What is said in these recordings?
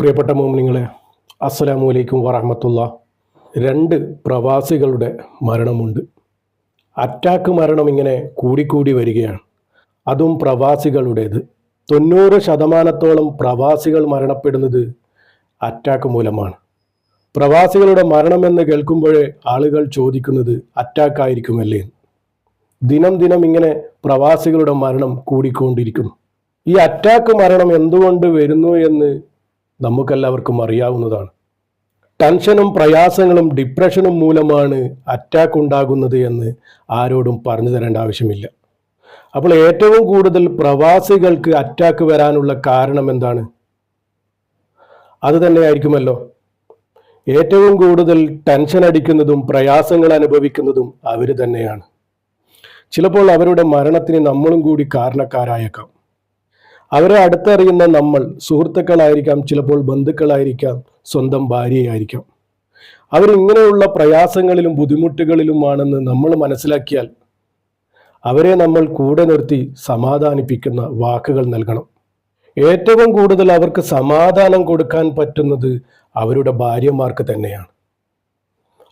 പ്രിയപ്പെട്ട മോമിനിങ്ങളെ അസ്സലാമു അലൈക്കും വറഹമത്തുള്ള. രണ്ട് പ്രവാസികളുടെ മരണമുണ്ട്. അറ്റാക്ക് മരണം ഇങ്ങനെ കൂടിക്കൂടി വരികയാണ്. അതും പ്രവാസികളുടേത്. തൊണ്ണൂറ് ശതമാനത്തോളം പ്രവാസികൾ മരണപ്പെടുന്നത് അറ്റാക്ക് മൂലമാണ്. പ്രവാസികളുടെ മരണമെന്ന് കേൾക്കുമ്പോഴേ ആളുകൾ ചോദിക്കുന്നത് അറ്റാക്ക് ആയിരിക്കുമല്ലേ ദിനം ദിനം ഇങ്ങനെ പ്രവാസികളുടെ മരണം കൂടിക്കൊണ്ടിരിക്കുന്നു. ഈ അറ്റാക്ക് മരണം എന്തുകൊണ്ട് വരുന്നു എന്ന് നമുക്കെല്ലാവർക്കും അറിയാവുന്നതാണ്. ടെൻഷനും പ്രയാസങ്ങളും ഡിപ്രഷനും മൂലമാണ് അറ്റാക്ക് ഉണ്ടാകുന്നത് എന്ന് ആരോടും പറഞ്ഞു തരേണ്ട ആവശ്യമില്ല. അപ്പോൾ ഏറ്റവും കൂടുതൽ പ്രവാസികൾക്ക് അറ്റാക്ക് വരാനുള്ള കാരണം എന്താണ്? അത് തന്നെയായിരിക്കുമല്ലോ. ഏറ്റവും കൂടുതൽ ടെൻഷൻ അടിക്കുന്നതും പ്രയാസങ്ങൾ അനുഭവിക്കുന്നതും അവർ തന്നെയാണ്. ചിലപ്പോൾ അവരുടെ മരണത്തിന് നമ്മളും കൂടി കാരണക്കാരായേക്കാം. അവരെ അടുത്തറിയുന്ന നമ്മൾ സുഹൃത്തുക്കളായിരിക്കാം ചിലപ്പോൾ ബന്ധുക്കളായിരിക്കാം സ്വന്തം ഭാര്യയായിരിക്കാം. അവരിങ്ങനെയുള്ള പ്രയാസങ്ങളിലും ബുദ്ധിമുട്ടുകളിലുമാണെന്ന് നമ്മൾ മനസ്സിലാക്കിയാൽ അവരെ നമ്മൾ കൂടെ നിർത്തി സമാധാനിപ്പിക്കുന്ന വാക്കുകൾ നൽകണം. ഏറ്റവും കൂടുതൽ അവർക്ക് സമാധാനം കൊടുക്കാൻ പറ്റുന്നത് അവരുടെ ഭാര്യമാർക്ക് തന്നെയാണ്.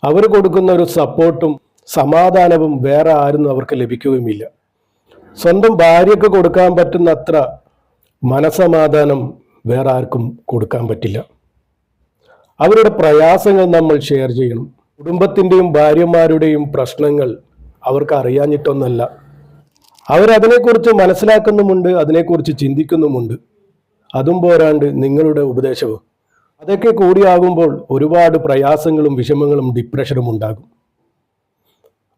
അവർ കൊടുക്കുന്ന ഒരു സപ്പോർട്ടും സമാധാനവും വേറെ ആരും അവർക്ക് ലഭിക്കുകയുമില്ല. സ്വന്തം ഭാര്യയ്ക്ക് കൊടുക്കാൻ പറ്റുന്ന അത്ര മനസമാധാനം വേറെ ആർക്കും കൊടുക്കാൻ പറ്റില്ല. അവരുടെ പ്രയാസങ്ങൾ നമ്മൾ ഷെയർ ചെയ്യണം. കുടുംബത്തിന്റെയും ഭാര്യമാരുടെയും പ്രശ്നങ്ങൾ അവർക്ക് അറിയാഞ്ഞിട്ടൊന്നല്ല. അവരതിനെക്കുറിച്ച് മനസ്സിലാക്കുന്നുമുണ്ട് അതിനെക്കുറിച്ച് ചിന്തിക്കുന്നുമുണ്ട്. അതും പോരാണ്ട് നിങ്ങളുടെ ഉപദേശവും. അതൊക്കെ കൂടിയാകുമ്പോൾ ഒരുപാട് പ്രയാസങ്ങളും വിഷമങ്ങളും ഡിപ്രഷനും ഉണ്ടാകും.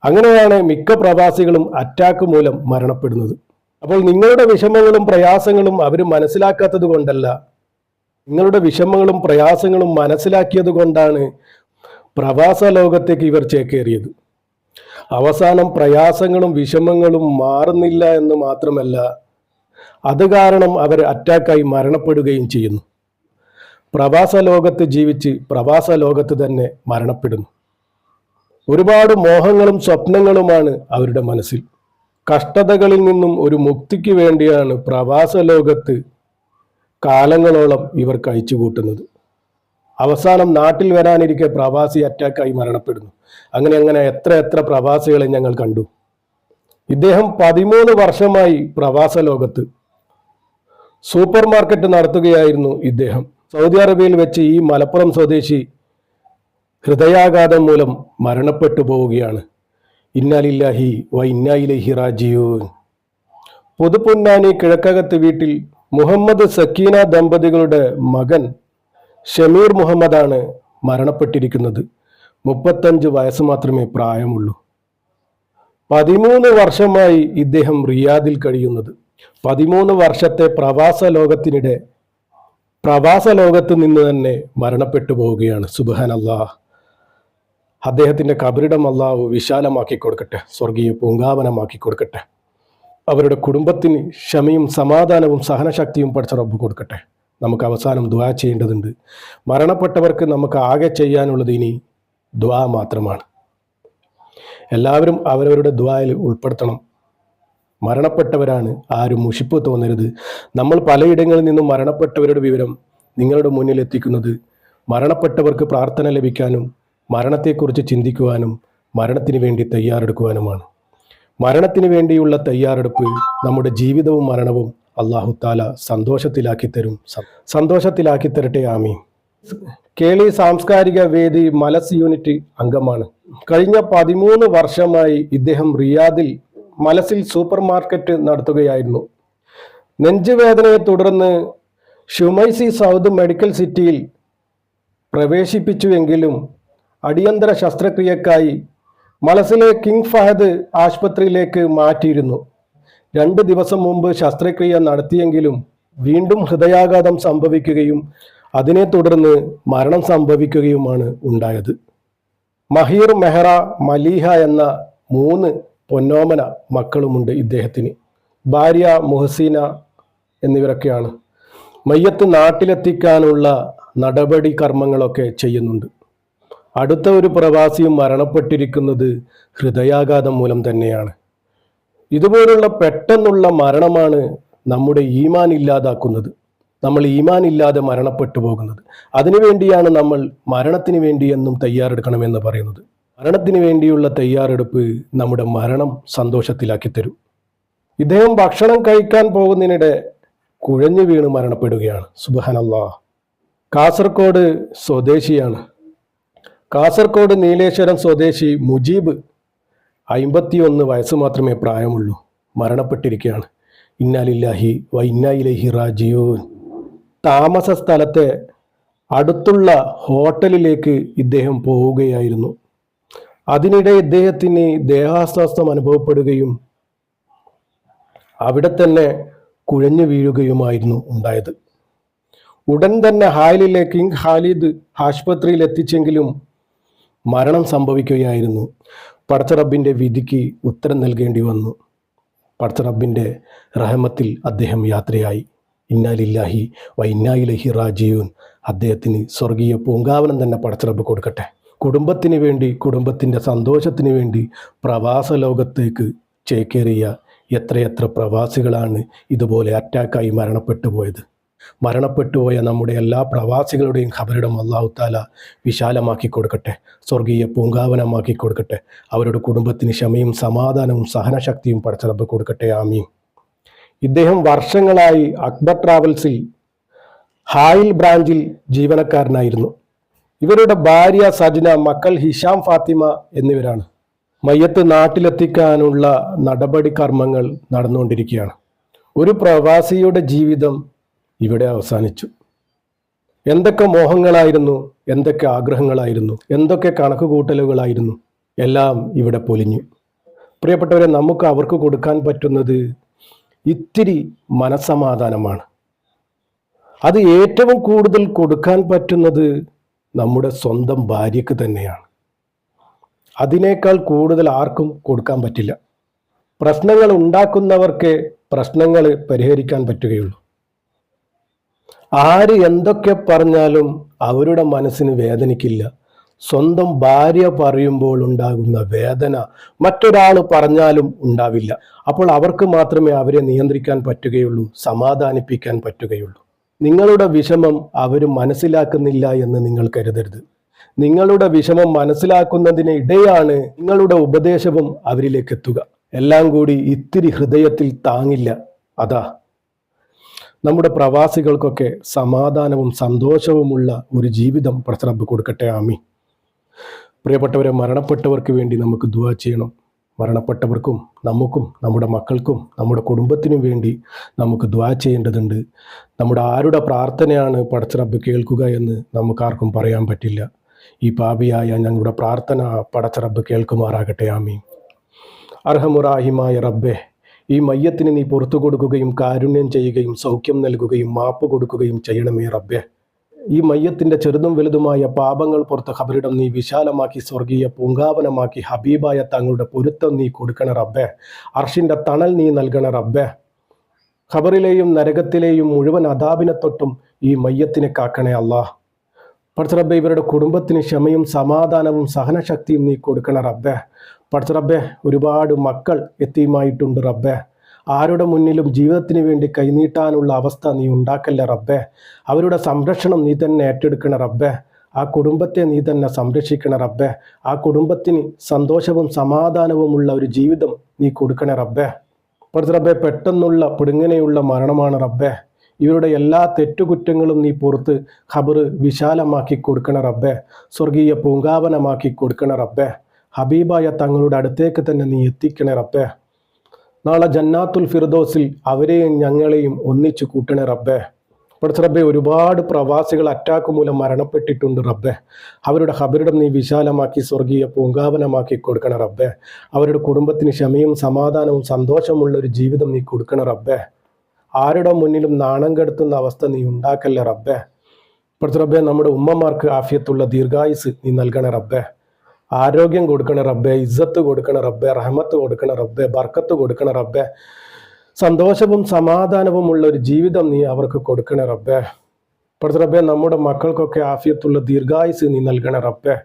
അങ്ങനെയാണ് മിക്ക പ്രവാസികളും അറ്റാക്ക് മൂലം മരണപ്പെടുന്നത്. അപ്പോൾ നിങ്ങളുടെ വിഷമങ്ങളും പ്രയാസങ്ങളും അവർ മനസ്സിലാക്കാത്തത് കൊണ്ടല്ല. നിങ്ങളുടെ വിഷമങ്ങളും പ്രയാസങ്ങളും മനസ്സിലാക്കിയത് കൊണ്ടാണ് പ്രവാസ ലോകത്തേക്ക് ഇവർ ചേക്കേറിയത്. അവസാനം പ്രയാസങ്ങളും വിഷമങ്ങളും മാറുന്നില്ല എന്ന് മാത്രമല്ല അത് കാരണം അവർ അറ്റാക്കായി മരണപ്പെടുകയും ചെയ്യുന്നു. പ്രവാസ ലോകത്ത് ജീവിച്ച് പ്രവാസ ലോകത്ത് തന്നെ മരണപ്പെടുന്നു. ഒരുപാട് മോഹങ്ങളും സ്വപ്നങ്ങളുമാണ് അവരുടെ മനസ്സിൽ. കഷ്ടതകളിൽ നിന്നും ഒരു മുക്തിക്ക് വേണ്ടിയാണ് പ്രവാസ ലോകത്ത് കാലങ്ങളോളം ഇവർ കഴിച്ചു കൂട്ടുന്നത്. അവസാനം നാട്ടിൽ വരാനിരിക്കെ പ്രവാസി അറ്റാക്കായി മരണപ്പെടുന്നു. അങ്ങനെ അങ്ങനെ എത്ര എത്ര പ്രവാസികളെ ഞങ്ങൾ കണ്ടു. ഇദ്ദേഹം പതിമൂന്ന് വർഷമായി പ്രവാസ ലോകത്ത് സൂപ്പർ മാർക്കറ്റ് നടത്തുകയായിരുന്നു ഇദ്ദേഹം. സൗദി അറേബ്യയിൽ വെച്ച് ഈ മലപ്പുറം സ്വദേശി ഹൃദയാഘാതം മൂലം മരണപ്പെട്ടു പോവുകയാണ്. ഇന്നാലില്ലാഹി വ റാജിയൂൻ പുതുപൊന്നാനി കിഴക്കകത്ത് വീട്ടിൽ മുഹമ്മദ് സക്കീന ദമ്പതികളുടെ മകൻ ഷമീർ മുഹമ്മദാണ് മരണപ്പെട്ടിരിക്കുന്നത്. മുപ്പത്തഞ്ച് വയസ്സ് മാത്രമേ പ്രായമുള്ളൂ. പതിമൂന്ന് വർഷമായി ഇദ്ദേഹം റിയാദിൽ കഴിയുന്നത്. പതിമൂന്ന് വർഷത്തെ പ്രവാസ ലോകത്തിനിടെ പ്രവാസ ലോകത്ത് നിന്ന് തന്നെ മരണപ്പെട്ടു പോവുകയാണ്. സുബഹാൻ അള്ളാഹ് അദ്ദേഹത്തിന്റെ കബറിടം അള്ളാഹു വിശാലമാക്കി കൊടുക്കട്ടെ സ്വർഗീയ പൂങ്കാവനമാക്കി കൊടുക്കട്ടെ. അവരുടെ കുടുംബത്തിന് ക്ഷമയും സമാധാനവും സഹനശക്തിയും പഠിച്ച റബ്ബ് കൊടുക്കട്ടെ. നമുക്ക് അവസാനം ദ്വാ ചെയ്യേണ്ടതുണ്ട്. മരണപ്പെട്ടവർക്ക് നമുക്ക് ആകെ ചെയ്യാനുള്ളത് ഇനി ദ്വാ മാത്രമാണ്. എല്ലാവരും അവരവരുടെ ദ്വായിൽ ഉൾപ്പെടുത്തണം. മരണപ്പെട്ടവരാണ് ആരും മുഷിപ്പ് തോന്നരുത്. നമ്മൾ പലയിടങ്ങളിൽ നിന്നും മരണപ്പെട്ടവരുടെ വിവരം നിങ്ങളുടെ മുന്നിൽ എത്തിക്കുന്നത് മരണപ്പെട്ടവർക്ക് പ്രാർത്ഥന ലഭിക്കാനും മരണത്തെക്കുറിച്ച് ചിന്തിക്കുവാനും മരണത്തിന് വേണ്ടി തയ്യാറെടുക്കുവാനുമാണ്. മരണത്തിന് വേണ്ടിയുള്ള തയ്യാറെടുപ്പ് നമ്മുടെ ജീവിതവും മരണവും അള്ളാഹു താല സന്തോഷത്തിലാക്കി തരും. സന്തോഷത്തിലാക്കി തരട്ടെ ആമി കേളി സാംസ്കാരിക വേദി മലസ് യൂണിറ്റ് അംഗമാണ്. കഴിഞ്ഞ പതിമൂന്ന് വർഷമായി ഇദ്ദേഹം റിയാദിൽ മലസിൽ സൂപ്പർ മാർക്കറ്റ് നടത്തുകയായിരുന്നു. നെഞ്ചുവേദനയെ തുടർന്ന് ഷുമൈസി സൗദ് മെഡിക്കൽ സിറ്റിയിൽ പ്രവേശിപ്പിച്ചുവെങ്കിലും അടിയന്തര ശസ്ത്രക്രിയക്കായി മലസിലെ കിങ് ഫഹദ് ആശുപത്രിയിലേക്ക് മാറ്റിയിരുന്നു. രണ്ട് ദിവസം മുമ്പ് ശസ്ത്രക്രിയ നടത്തിയെങ്കിലും വീണ്ടും ഹൃദയാഘാതം സംഭവിക്കുകയും അതിനെ തുടർന്ന് മരണം സംഭവിക്കുകയുമാണ് ഉണ്ടായത്. മഹീർ മെഹ്റ മലീഹ എന്ന മൂന്ന് പൊന്നോമന മക്കളുമുണ്ട് ഇദ്ദേഹത്തിന്. ഭാര്യ മുഹസീന എന്നിവരൊക്കെയാണ് മയ്യത്ത് നാട്ടിലെത്തിക്കാനുള്ള നടപടി കർമ്മങ്ങളൊക്കെ ചെയ്യുന്നുണ്ട്. അടുത്ത ഒരു പ്രവാസിയും മരണപ്പെട്ടിരിക്കുന്നത് ഹൃദയാഘാതം മൂലം തന്നെയാണ്. ഇതുപോലുള്ള പെട്ടെന്നുള്ള മരണമാണ് നമ്മുടെ ഈമാൻ ഇല്ലാതാക്കുന്നത്. നമ്മൾ ഈമാൻ ഇല്ലാതെ മരണപ്പെട്ടു പോകുന്നത്. അതിനുവേണ്ടിയാണ് നമ്മൾ മരണത്തിന് വേണ്ടി എന്നും തയ്യാറെടുക്കണമെന്ന് പറയുന്നത്. മരണത്തിന് വേണ്ടിയുള്ള തയ്യാറെടുപ്പ് നമ്മുടെ മരണം സന്തോഷത്തിലാക്കി തരും. ഇദ്ദേഹം ഭക്ഷണം കഴിക്കാൻ പോകുന്നതിനിടെ കുഴഞ്ഞു വീണ് മരണപ്പെടുകയാണ്. സുബഹനല്ലാ കാസർഗോഡ് സ്വദേശിയാണ്. കാസർഗോഡ് നീലേശ്വരം സ്വദേശി മുജീബ് അയിമ്പത്തിയൊന്ന് വയസ്സ് മാത്രമേ പ്രായമുള്ളൂ. മരണപ്പെട്ടിരിക്കുകയാണ്. ഇന്നാലില്ലാഹി വ ഇന്നായിലഹി റാജിയൂൻ താമസ സ്ഥലത്തെ അടുത്തുള്ള ഹോട്ടലിലേക്ക് ഇദ്ദേഹം പോവുകയായിരുന്നു. അതിനിടെ ഇദ്ദേഹത്തിന് ദേഹാസ്വാസ്ഥം അനുഭവപ്പെടുകയും അവിടെ തന്നെ കുഴഞ്ഞു വീഴുകയുമായിരുന്നു ഉണ്ടായത്. ഉടൻ തന്നെ ഹാലിലെ കിങ് ഹാലിദ് ആശുപത്രിയിൽ എത്തിച്ചെങ്കിലും മരണം സംഭവിക്കുകയായിരുന്നു. പടച്ചറബിന്റെ വിധിക്ക് ഉത്തരം നൽകേണ്ടി വന്നു. പടച്ചറബിന്റെ റഹമത്തിൽ അദ്ദേഹം യാത്രയായി. ഇന്നാലില്ലാഹി വ ഇന്നായിലഹി റാജീവൻ അദ്ദേഹത്തിന് സ്വർഗീയ പൂങ്കാവനം തന്നെ പടച്ചറബ് കൊടുക്കട്ടെ. കുടുംബത്തിന് വേണ്ടി കുടുംബത്തിന്റെ സന്തോഷത്തിന് വേണ്ടി പ്രവാസ ലോകത്തേക്ക് ചേക്കേറിയ എത്രയെത്ര പ്രവാസികളാണ് ഇതുപോലെ അറ്റാക്കായി മരണപ്പെട്ടു പോയത്. മരണപ്പെട്ടുപോയ നമ്മുടെ എല്ലാ പ്രവാസികളുടെയും ഖബറിടം അള്ളാഹുത്താല വിശാലമാക്കി കൊടുക്കട്ടെ. സ്വർഗീയ പൂങ്കാവനമാക്കി കൊടുക്കട്ടെ. അവരുടെ കുടുംബത്തിന് ക്ഷമയും സമാധാനവും സഹനശക്തിയും പടച്ചറബ് കൊടുക്കട്ടെ. ആമീൻ. ഇദ്ദേഹം വർഷങ്ങളായി അക്ബർ ട്രാവൽസിൽ ഹായിൽ ബ്രാഞ്ചിൽ ജീവനക്കാരനായിരുന്നു. ഇവരുടെ ഭാര്യ സജ്ന മക്കൾ ഹിഷാം ഫാത്തിമ എന്നിവരാണ്. മയ്യത്ത് നാട്ടിലെത്തിക്കാനുള്ള നടപടി കർമ്മങ്ങൾ നടന്നുകൊണ്ടിരിക്കുകയാണ്. ഒരു പ്രവാസിയുടെ ജീവിതം ഇവിടെ അവസാനിച്ചു. എന്തൊക്കെ മോഹങ്ങളായിരുന്നു എന്തൊക്കെ ആഗ്രഹങ്ങളായിരുന്നു എന്തൊക്കെ കണക്കുകൂട്ടലുകളായിരുന്നു എല്ലാം ഇവിടെ പൊലിഞ്ഞു. പ്രിയപ്പെട്ടവരെ നമുക്ക് അവർക്ക് കൊടുക്കാൻ പറ്റുന്നത് ഇത്തിരി മനസ്സമാധാനമാണ്. അത് ഏറ്റവും കൂടുതൽ കൊടുക്കാൻ പറ്റുന്നത് നമ്മുടെ സ്വന്തം ഭാര്യയ്ക്ക് തന്നെയാണ്. അതിനേക്കാൾ കൂടുതൽ ആർക്കും കൊടുക്കാൻ പറ്റില്ല. പ്രശ്നങ്ങൾ ഉണ്ടാക്കുന്നവർക്ക് പ്രശ്നങ്ങൾ പരിഹരിക്കാൻ പറ്റുകയുള്ളൂ. ആര് എന്തൊക്കെ പറഞ്ഞാലും അവരുടെ മനസ്സിന് വേദനിക്കില്ല. സ്വന്തം ഭാര്യ പറയുമ്പോൾ ഉണ്ടാകുന്ന വേദന മറ്റൊരാൾ പറഞ്ഞാലും ഉണ്ടാവില്ല. അപ്പോൾ അവർക്ക് മാത്രമേ അവരെ നിയന്ത്രിക്കാൻ പറ്റുകയുള്ളൂ സമാധാനിപ്പിക്കാൻ പറ്റുകയുള്ളൂ. നിങ്ങളുടെ വിഷമം അവർ മനസ്സിലാക്കുന്നില്ല എന്ന് നിങ്ങൾ കരുതരുത്. നിങ്ങളുടെ വിഷമം മനസ്സിലാക്കുന്നതിന് ഇടയാണ് നിങ്ങളുടെ ഉപദേശവും അവരിലേക്ക് എത്തുക. എല്ലാം കൂടി ഇത്തിരി ഹൃദയത്തിൽ താങ്ങില്ല. അതാ നമ്മുടെ പ്രവാസികൾക്കൊക്കെ സമാധാനവും സന്തോഷവുമുള്ള ഒരു ജീവിതം പ്രസറബ് കൊടുക്കട്ടെ ആമി പ്രിയപ്പെട്ടവരെ മരണപ്പെട്ടവർക്ക് വേണ്ടി നമുക്ക് ദുവാ ചെയ്യണം. മരണപ്പെട്ടവർക്കും നമുക്കും നമ്മുടെ മക്കൾക്കും നമ്മുടെ കുടുംബത്തിനും വേണ്ടി നമുക്ക് ദ്വാ ചെയ്യേണ്ടതുണ്ട്. നമ്മുടെ ആരുടെ പ്രാർത്ഥനയാണ് പടച്ചറബ് കേൾക്കുക എന്ന് നമുക്കാർക്കും പറയാൻ പറ്റില്ല. ഈ പാപിയായ ഞങ്ങളുടെ പ്രാർത്ഥന പടച്ചറബ് കേൾക്കുമാറാകട്ടെ ആമീൻ. അർഹമുറാഹിമായ റബ്ബെ ഈ മയ്യത്തിന് നീ പുറത്തു കൊടുക്കുകയും കാരുണ്യം ചെയ്യുകയും സൗഖ്യം നൽകുകയും മാപ്പ് കൊടുക്കുകയും ചെയ്യണമേ റബ്ബെ. ഈ മയ്യത്തിന്റെ ചെറുതും വലുതുമായ പാപങ്ങൾ പുറത്ത് ഖബറിടം നീ വിശാലമാക്കി സ്വർഗീയ പൂങ്കാവനമാക്കി ഹബീബായ തങ്ങളുടെ പൊരുത്തം നീ കൊടുക്കണ റബ്ബെ. അർഷിന്റെ തണൽ നീ നൽകണ റബ്ബെ. ഖബറിലെയും നരകത്തിലെയും മുഴുവൻ അതാപിനെ തൊട്ടും ഈ മയ്യത്തിനെ കാക്കണേ അള്ളാഹ് പടച്ചറബ്ബെ ഇവരുടെ കുടുംബത്തിന് ക്ഷമയും സമാധാനവും സഹനശക്തിയും നീ കൊടുക്കണ റബ്ബെ. പഠിച്ചറബ്ബെ ഒരുപാട് മക്കൾ എത്തിയുമായിട്ടുണ്ട് റബ്ബെ. ആരുടെ മുന്നിലും ജീവിതത്തിന് വേണ്ടി കൈനീട്ടാനുള്ള അവസ്ഥ നീ ഉണ്ടാക്കല്ല റബ്ബെ. അവരുടെ സംരക്ഷണം നീ തന്നെ ഏറ്റെടുക്കണ റബ്ബെ. ആ കുടുംബത്തെ നീ തന്നെ സംരക്ഷിക്കണ റബ്ബെ. ആ കുടുംബത്തിന് സന്തോഷവും സമാധാനവുമുള്ള ഒരു ജീവിതം നീ കൊടുക്കണ റബ്ബെ. പഠിച്ചറബ്ബെ പെട്ടെന്നുള്ള പിടുങ്ങനെയുള്ള മരണമാണ് റബ്ബെ. ഇവരുടെ എല്ലാ തെറ്റുകുറ്റങ്ങളും നീ പുറത്ത് ഖബർ വിശാലമാക്കി കൊടുക്കണ റബ്ബെ. സ്വർഗീയ പൂങ്കാവനമാക്കി കൊടുക്കണ റബ്ബെ. ഹബീബായ തങ്ങളുടെ അടുത്തേക്ക് തന്നെ നീ എത്തിക്കണേ റബ്ബെ. നാളെ ജന്നാത്തുൽ ഫിർദോസിൽ അവരെയും ഞങ്ങളെയും ഒന്നിച്ചു കൂട്ടണേ റബ്ബെ. പഠിച്ച റബ്ബെ ഒരുപാട് പ്രവാസികൾ അറ്റാക്ക് മൂലം മരണപ്പെട്ടിട്ടുണ്ട് റബ്ബെ. അവരുടെ ഹബരിടം നീ വിശാലമാക്കി സ്വർഗീയ പൂങ്കാവനമാക്കി കൊടുക്കണ റബ്ബെ. അവരുടെ കുടുംബത്തിന് ക്ഷമയും സമാധാനവും സന്തോഷമുള്ള ഒരു ജീവിതം നീ കൊടുക്കണ റബ്ബെ. ആരുടെ മുന്നിലും നാണം കെടുത്തുന്ന അവസ്ഥ നീ ഉണ്ടാക്കല്ലേ റബ്ബെ? പഠിച്ച റബ്ബെ നമ്മുടെ ഉമ്മമാർക്ക് ആഫിയത്തുള്ള ദീർഘായുസ് നീ നൽകണേ റബ്ബെ. ആരോഗ്യം കൊടുക്കണ റബ്ബെ ഇജ്ജത്ത് കൊടുക്കണ റബ്ബെ റഹമത്ത് കൊടുക്കണ റബ്ബെ ബർക്കത്ത് കൊടുക്കണ റബ്ബെ. സന്തോഷവും സമാധാനവും ഉള്ള ഒരു ജീവിതം നീ അവർക്ക് കൊടുക്കണ റബ്ബെ. പഠിച്ച റബ്ബെ നമ്മുടെ മക്കൾക്കൊക്കെ ആഫിയത്തുള്ള ദീർഘായുസ് നീ നൽകണ റബ്ബെ.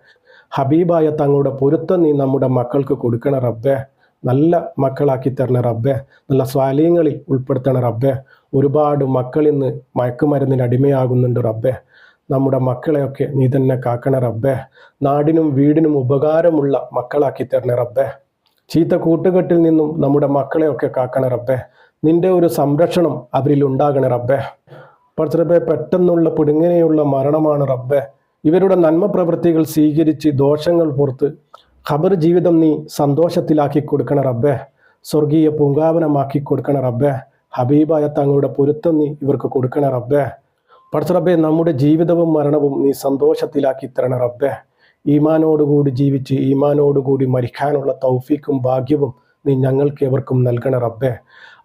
ഹബീബായ തങ്ങളുടെ പൊരുത്തം നീ നമ്മുടെ മക്കൾക്ക് കൊടുക്കണ റബ്ബെ. നല്ല മക്കളാക്കി തരണ റബ്ബെ. നല്ല സ്വാലീങ്ങളിൽ ഉൾപ്പെടുത്തണ റബ്ബെ. ഒരുപാട് മക്കൾ ഇന്ന് മയക്കുമരുന്നിന് അടിമയാകുന്നുണ്ട് റബ്ബെ. നമ്മുടെ മക്കളെയൊക്കെ നീ തന്നെ കാക്കണ റബ്ബെ. നാടിനും വീടിനും ഉപകാരമുള്ള മക്കളാക്കി തരണ റബ്ബെ. ചീത്ത കൂട്ടുകെട്ടിൽ നിന്നും നമ്മുടെ മക്കളെയൊക്കെ കാക്കണ റബ്ബെ. നിന്റെ ഒരു സംരക്ഷണം അവരിൽ ഉണ്ടാകണ റബ്ബെ. പടച്ചറബെ പെട്ടെന്നുള്ള പിടുങ്ങനെയുള്ള മരണമാണ് റബ്ബെ. ഇവരുടെ നന്മ പ്രവൃത്തികൾ സ്വീകരിച്ച് ദോഷങ്ങൾ പുറത്ത് ഖബർ ജീവിതം നീ സന്തോഷത്തിലാക്കി കൊടുക്കണ റബ്ബെ. സ്വർഗീയ പൂങ്കാവനമാക്കി കൊടുക്കണ റബ്ബെ. ഹബീബായ തങ്ങളുടെ പൊരുത്തം നീ ഇവർക്ക് കൊടുക്കണ റബ്ബെ. പടച്ചറബെ നമ്മുടെ ജീവിതവും മരണവും നീ സന്തോഷത്തിലാക്കി തരണ റബ്ബെ. ഈമാനോടുകൂടി ജീവിച്ച് ഈമാനോടുകൂടി മരിക്കാനുള്ള തൗഫീക്കും ഭാഗ്യവും നീ ഞങ്ങൾക്ക് എവർക്കും നൽകണ റബ്ബെ.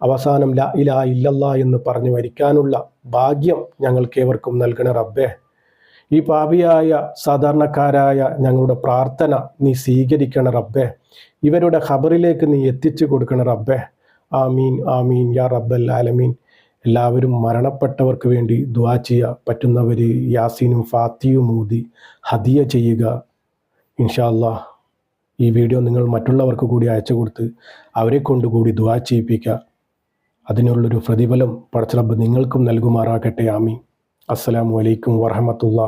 അവസാനം ലാ ഇലാ ഇല്ലല്ലാ എന്ന് പറഞ്ഞു മരിക്കാനുള്ള ഭാഗ്യം ഞങ്ങൾക്ക് എവർക്കും നൽകണ റബ്ബെ. ഈ പാപിയായ സാധാരണക്കാരായ ഞങ്ങളുടെ പ്രാർത്ഥന നീ സ്വീകരിക്കണ റബ്ബെ. ഇവരുടെ ഖബറിലേക്ക് നീ എത്തിച്ചു കൊടുക്കണ റബ്ബെ. ആമീൻ ആമീൻ യാ റബ്ബൽ ആലമീൻ. എല്ലാവരും മരണപ്പെട്ടവർക്ക് വേണ്ടി ദുആ ചെയ്യുക പറ്റുന്നവർ യാസീനും ഫാത്തിയും ഊതി ഹദിയ ചെയ്യുക. ഇൻഷാ അല്ലാ ഈ വീഡിയോ നിങ്ങൾ മറ്റുള്ളവർക്ക് കൂടി അയച്ചു കൊടുത്ത് അവരെ കൊണ്ടുകൂടി ദുആ ചെയ്യിപ്പിക്കുക. അതിനുള്ളൊരു പ്രതിഫലം പടച്ചറബ് നിങ്ങൾക്കും നൽകുമാറാകട്ടെ. ആമീൻ. അസ്സലാമു അലൈക്കും വറഹമത്തുള്ള